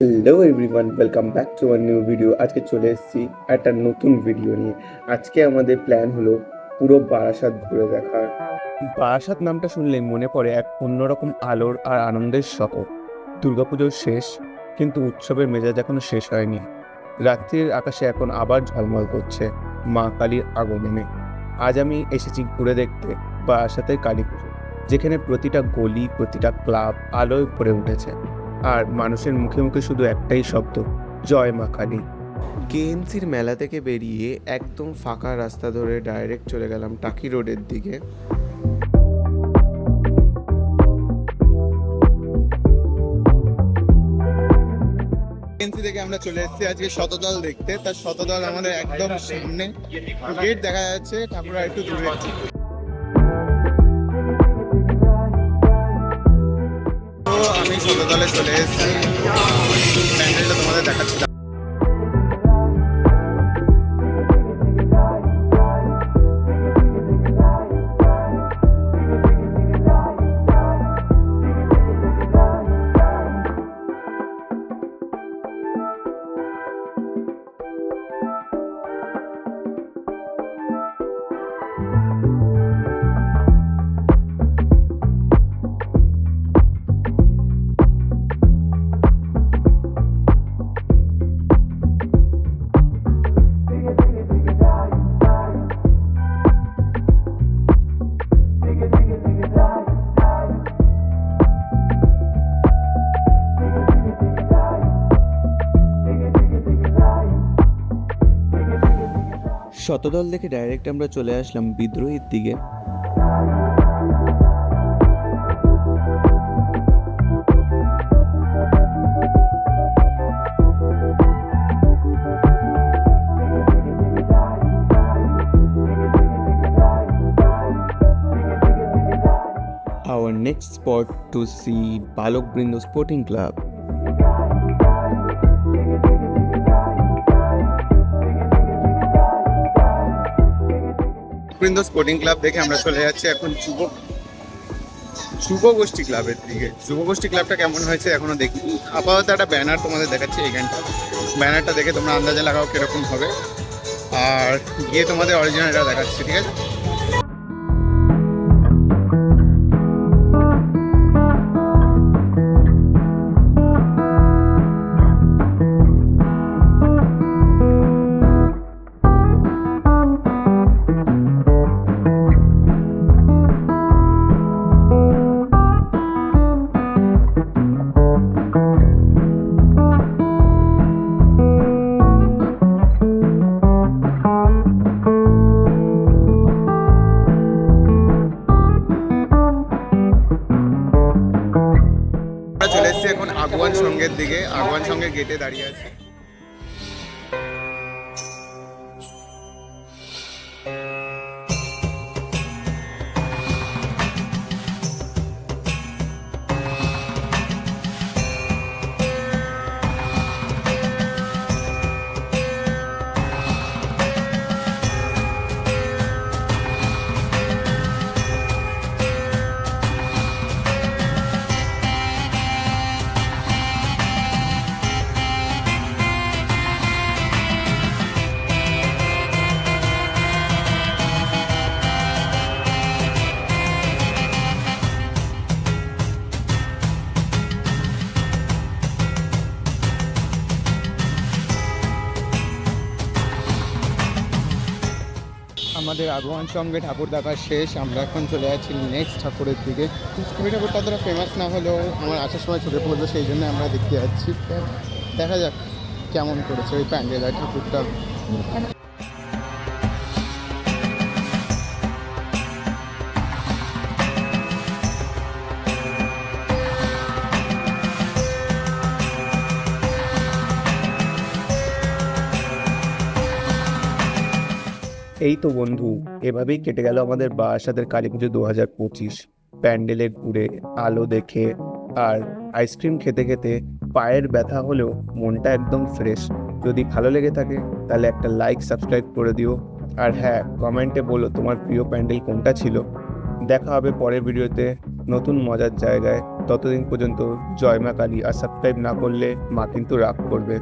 Hello everyone welcome back to our new video আজকে চলে এসেছি একটা নতুন ভিডিও নিয়ে। আজকে আমাদের প্ল্যান হলো পুরো বারাসাত ঘুরে দেখার। বারাসাত নামটা শুনলেই মনে পড়ে এক অন্যরকম আলোর আর আনন্দের শহর দুর্গাপুজোর শেষ, কিন্তু উৎসবের মেজাজ এখনও শেষ হয়নি। রাত্রির আকাশে এখন আবার ঝলমল করছে মা কালীর আগমনে। আজ আমি এসেছি ঘুরে দেখতে বারাসাতের কালী পুজো যেখানে প্রতিটা গলি, প্রতিটা ক্লাব আলোয় ভরে উঠেছে। আর মানুষের মুখে মুখে শুধু একটাই শব্দ, জয় মা কালী। কেএনসির মেলা থেকে বেরিয়ে একদম ফাঁকা রাস্তা ধরে ডাইরেক্ট চলে গেলাম টাকি রোডের দিকে। এজেন্সি থেকে আমরা চলে এসেছি আজকে শতদল দেখতে। তার শতদল আমাদের একদম সামনে। গেট দেখা যাচ্ছে, ঠাকুরা একটু দূরে। আমি শতদলে চলে এসেছি। প্যান্ডেলটা তোমাদের দেখাচ্ছি শতদল দেখে ডাইরেক্ট আমরা চলে আসলাম বিদ্রোহীর দিকে Our next spot to see Balok Brindo Sporting Club. Brindo sporting club দেখে আমরা চলে যাচ্ছি এখন যুব যুব গোষ্ঠী ক্লাবের দিকে। যুব গোষ্ঠী ক্লাবটা কেমন হয়েছে এখনও দেখি আপাতত একটা ব্যানার তোমাদের দেখাচ্ছি এইখানটা। ব্যানারটা দেখে তোমরা আন্দাজে লাগাও কীরকম হবে। আর গিয়ে তোমাদের অরিজিনালটা দেখাচ্ছি, ঠিক আছে? এখন আগুয়ান সঙ্গের দিকে আগুয়ান সঙ্গের গেটে দাঁড়িয়ে আছি। আমাদের আগমন সঙ্গে ঠাকুর দেখা শেষ। আমরা এখন চলে যাচ্ছি নেক্সট ঠাকুরের দিকে। কুমি ঠাকুরটা অতটা ফেমাস না হলেও আমার আসার সময় চোখে পড়ল, সেই জন্য আমরা দেখতে যাচ্ছি। দেখা যাক কেমন করেছে ওই প্যান্ডেল আর ঠাকুরটা। এই তো বন্ধু, এভাবেই কেটে গেল আমাদের বারাসাতের কালী পুজো দু হাজার পঁচিশ। প্যান্ডেলে ঘুরে, আলো দেখে আর আইসক্রিম খেতে খেতে পায়ের ব্যথা হলেও মনটা একদম ফ্রেশ। যদি ভালো লেগে থাকে, তাহলে একটা লাইক, সাবস্ক্রাইব করে দিও। আর হ্যাঁ কমেন্টে বলো তোমার প্রিয় প্যান্ডেল কোনটা ছিল। দেখা হবে পরের ভিডিওতে নতুন মজার জায়গায়। ততদিন পর্যন্ত জয় মা কালী। আর সাবস্ক্রাইব না করলে মা কিন্তু রাগ করবে।